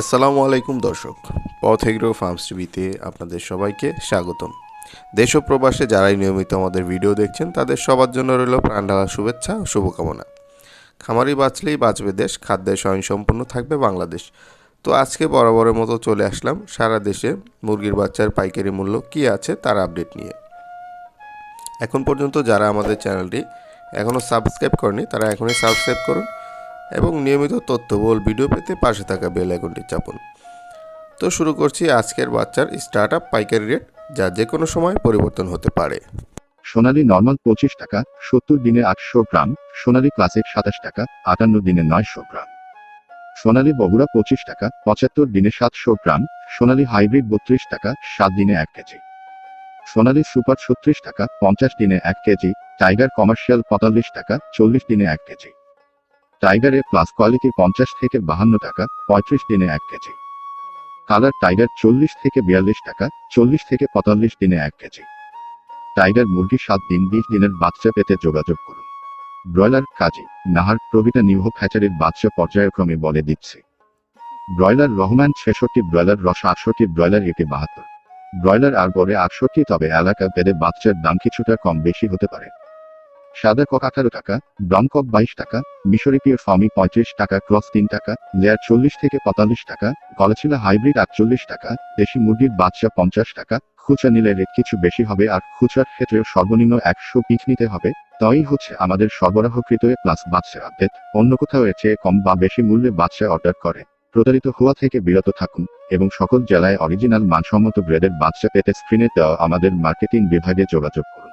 আসসালামু আলাইকুম দর্শক পথ এগ্রো ফার্মস টিভিতে আপনাদের সবাইকে স্বাগতম। দেশ ও প্রবাসে যারাই নিয়মিত আমাদের ভিডিও দেখছেন, তাদের সবার জন্য রইল প্রাণঢালা শুভেচ্ছা ও শুভকামনা। খামারি বাঁচলেই বাঁচবে দেশ খাদ্যে স্বয়ংসম্পন্ন থাকবে বাংলাদেশ। তো আজকে বরাবরের মতো চলে আসলাম সারা দেশে মুরগির বাচ্চার পাইকারি মূল্য কী আছে তার আপডেট নিয়ে। এখন পর্যন্ত যারা আমাদের চ্যানেলটি এখনও সাবস্ক্রাইব করেনি তারা এখনই সাবস্ক্রাইব করুন। এবং নিয়মিত তথ্যবহুল ভিডিও পেতে পাশে থাকা বেল আইকনটি চাপুন। তো শুরু করছি আজকের বাচ্চার স্টার্ট আপ পাইকারি রেট, যা যে কোনো সময় পরিবর্তন হতে পারে। সোনালী নর্মাল পঁচিশ টাকা, সত্তর দিনে আটশো গ্রাম, সোনালী ক্লাসিক সাতাশ টাকা, আটান্ন দিনে নয়শো গ্রাম। সোনালী বগুড়া পঁচিশ টাকা, পঁচাত্তর দিনে সাতশো গ্রাম, সোনালী হাইব্রিড বত্রিশ টাকা, সাত দিনে এক কেজি। সোনালী সুপার ছত্রিশ টাকা, পঞ্চাশ দিনে এক কেজি, টাইগার কমার্শিয়াল পঁয়তাল্লিশ টাকা, চল্লিশ দিনে এক কেজি। টাইগার প্লাস কোয়ালিটি পঞ্চাশ থেকে বাহান্ন টাকা, পঁয়ত্রিশ দিনে এক কেজি। কালার টাইগার চল্লিশ থেকে বিয়াল্লিশ টাকা, চল্লিশ থেকে পঁয়তাল্লিশ দিনে এক কেজি। টাইগার মুরগি সাত দিন, বিশ দিনের বাচ্চা পেতে যোগাযোগ করুন। ব্রয়লার কাজী নাহার প্রভৃতা নিউহ ফ্যাচারির বাচ্চা পর্যায়ক্রমে বলে দিচ্ছে। ব্রয়লার রহমান ছেষট্টি, ব্রয়লার রস আটষট্টি, ব্রয়লার এটি বাহাত্তর। ব্রয়লার আর বলে আটষট্টি, তবে এলাকা ভেদে বাচ্চার দাম কিছুটা কম বেশি হতে পারে। সাদা কক আঠারো টাকা ব্রাউন কক বাইশ টাকা মিশরি পিওর ফার্মি পঁয়ত্রিশ টাকা, ক্রস তিন টাকা, লেয়ার চল্লিশ থেকে পঁয়তাল্লিশ টাকা, গলাছিলা হাইব্রিড আটচল্লিশ টাকা, দেশি মুরগির বাচ্চা পঞ্চাশ টাকা, খুচরা নিলে রেট কিছু বেশি হবে আর খুচরার ক্ষেত্রেও সর্বনিম্ন একশো পিস নিতে হবে। তাই হচ্ছে আমাদের সরবরাহকৃত প্লাস বাচ্চা আপডেট অন্য কোথাও এর চেয়ে কম বা বেশি মূল্যে বাচ্চা অর্ডার করে। প্রতারিত হওয়া থেকে বিরত থাকুন এবং সকল জেলায় অরিজিনাল মানসম্মত গ্রেডের বাচ্চা পেতে স্ক্রিনে দেওয়া আমাদের মার্কেটিং বিভাগে যোগাযোগ করুন।